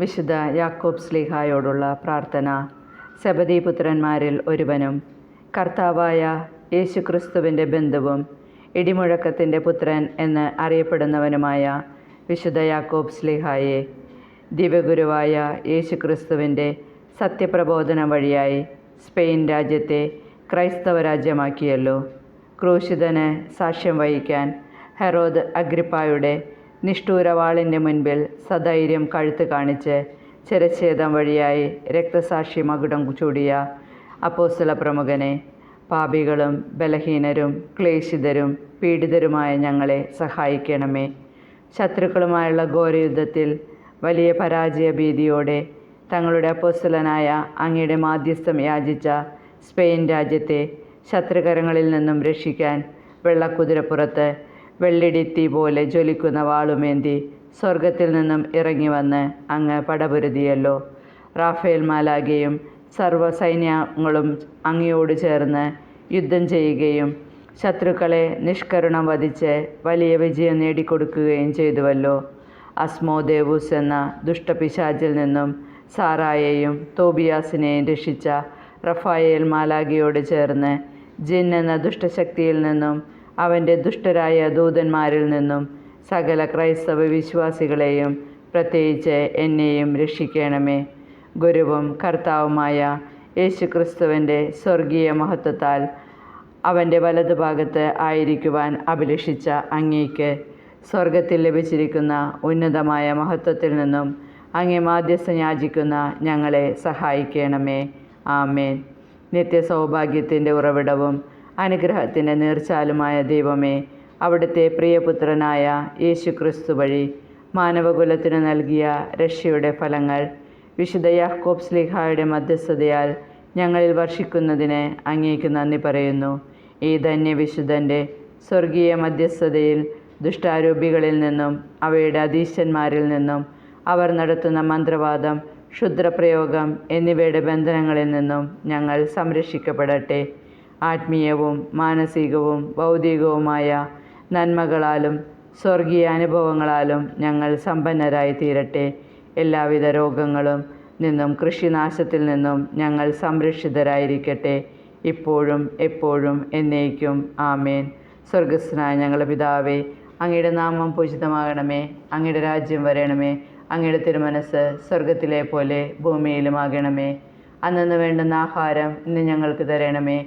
വിശുദ്ധ യാക്കോബ് സ്ലീഹായോടുള്ള പ്രാർത്ഥന. സബദി പുത്രന്മാരിൽ ഒരുവനും കർത്താവായ യേശുക്രിസ്തുവിന്റെ ബന്ധുവും ഇടിമുഴക്കത്തിന്റെ പുത്രൻ എന്ന് അറിയപ്പെടുന്നവനുമായ വിശുദ്ധ യാക്കോബ് സ്ലീഹായെ ദിവ്യഗുരുവായ യേശുക്രിസ്തുവിന്റെ സത്യപ്രബോധനം വഴിയായി സ്പെയിൻ രാജ്യത്തെ ക്രൈസ്തവ രാജ്യമാക്കിയല്ലോ. ക്രൂശിതന് സാക്ഷ്യം വഹിക്കാൻ ഹെറോദ് അഗ്രിപ്പായുടെ നിഷ്ഠൂരവാളിന്റെ മുൻപിൽ സധൈര്യം കഴുത്ത് കാണിച്ച് ചിരച്ഛേദം വഴിയായി രക്തസാക്ഷി മകുടം ചൂടിയ അപ്പോസ്തല പ്രമുഖനെ പാപികളും ബലഹീനരും ക്ലേശിതരും പീഡിതരുമായ ഞങ്ങളെ സഹായിക്കണമേ. ശത്രുക്കളുമായുള്ള ഘോരയുദ്ധത്തിൽ വലിയ പരാജയ ഭീതിയോടെ തങ്ങളുടെ അപ്പോസ്തലനായ അങ്ങയുടെ മാധ്യസ്ഥം യാചിച്ച സ്പെയിൻ രാജ്യത്തെ ശത്രുകരങ്ങളിൽ നിന്നും രക്ഷിക്കാൻ വെള്ളക്കുതിരപ്പുറത്ത് വെള്ളിടിത്തി പോലെ ജ്വലിക്കുന്ന വാളുമേന്തി സ്വർഗത്തിൽ നിന്നും ഇറങ്ങി വന്ന് അങ്ങ് പടപുരുതിയല്ലോ. റാഫേൽ മാലാഗയും സർവസൈന്യങ്ങളും അങ്ങയോട് ചേർന്ന് യുദ്ധം ചെയ്യുകയും ശത്രുക്കളെ നിഷ്കരുണം വധിച്ച് വലിയ വിജയം നേടിക്കൊടുക്കുകയും ചെയ്തുവല്ലോ. അസ്മോദേവൂസ് എന്ന ദുഷ്ടപിശാചിൽ നിന്നും സാറായെയും തോബിയാസിനെയും രക്ഷിച്ച റഫായേൽ മാലാഗിയോട് ചേർന്ന് ജിൻ എന്ന ദുഷ്ടശക്തിയിൽ നിന്നും അവന്റെ ദുഷ്ടരായ ദൂതന്മാരിൽ നിന്നും സകല ക്രൈസ്തവ വിശ്വാസികളെയും പ്രത്യേകിച്ച് എന്നെയും രക്ഷിക്കണമേ. ഗുരുവും കർത്താവുമായ യേശുക്രിസ്തുവിന്റെ സ്വർഗീയ മഹത്വത്താൽ അവന്റെ വലതുഭാഗത്ത് ആയിരിക്കുവാൻ അഭിലഷിച്ച അങ്ങേക്ക് സ്വർഗത്തിൽ ലഭിച്ചിരിക്കുന്ന ഉന്നതമായ മഹത്വത്തിൽ നിന്നും അങ്ങേ മാധ്യസ്ഥം യാചിക്കുന്ന ഞങ്ങളെ സഹായിക്കണമേ. ആമേൻ. നിത്യസൗഭാഗ്യത്തിന്റെ ഉറവിടവും അനുഗ്രഹത്തിന്റെ നീർച്ചാലുമായ ദൈവമേ അവിടുത്തെ പ്രിയപുത്രനായ യേശു ക്രിസ്തു വഴി മാനവകുലത്തിന് നൽകിയ രക്ഷയുടെ ഫലങ്ങൾ വിശുദ്ധ യാക്കോബ് സ്ലിഹായുടെ മധ്യസ്ഥതയാൽ ഞങ്ങളിൽ വർഷിക്കുന്നതിന് അങ്ങേക്ക് നന്ദി പറയുന്നു. ഈ ധന്യവിശുദ്ധന്റെ സ്വർഗീയ മധ്യസ്ഥതയിൽ ദുഷ്ടാരൂപികളിൽ നിന്നും അവയുടെ അധീശന്മാരിൽ നിന്നും അവർ നടത്തുന്ന മന്ത്രവാദം ക്ഷുദ്രപ്രയോഗം എന്നിവയുടെ ബന്ധനങ്ങളിൽ നിന്നും ഞങ്ങൾ സംരക്ഷിക്കപ്പെടട്ടെ. ആത്മീയവും മാനസികവും ഭൗതികവുമായ നന്മകളാലും സ്വർഗീയ അനുഭവങ്ങളാലും ഞങ്ങൾ സമ്പന്നരായി തീരട്ടെ എല്ലാവിധ രോഗങ്ങളും നിന്നും കൃഷിനാശത്തിൽ നിന്നും ഞങ്ങൾ സംരക്ഷിതരായിരിക്കട്ടെ. ഇപ്പോഴും എപ്പോഴും എന്നേക്കും. ആമേൻ. സ്വർഗസ്നായ ഞങ്ങളുടെ പിതാവേ അങ്ങയുടെ നാമം പൂജിതമാകണമേ. അങ്ങയുടെ രാജ്യം വരണമേ. അങ്ങയുടെ തിരുമനസ് സ്വർഗത്തിലെ പോലെ ഭൂമിയിലുമാകണമേ. അന്നു വേണ്ടുന്ന ആഹാരം ഇന്ന് ഞങ്ങൾക്ക് തരണമേ.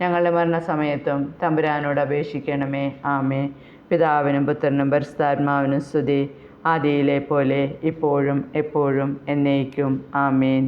ഞങ്ങളുടെ മരണസമയത്തും തമ്പുരാനോട് അപേക്ഷിക്കണമേ. ആമേ പിതാവിനും പുത്രനും പരിശുദ്ധാത്മാവിനും സ്തുതി. ആദിയിലെ പോലെ ഇപ്പോഴും എപ്പോഴും എന്നേക്കും. ആമേൻ.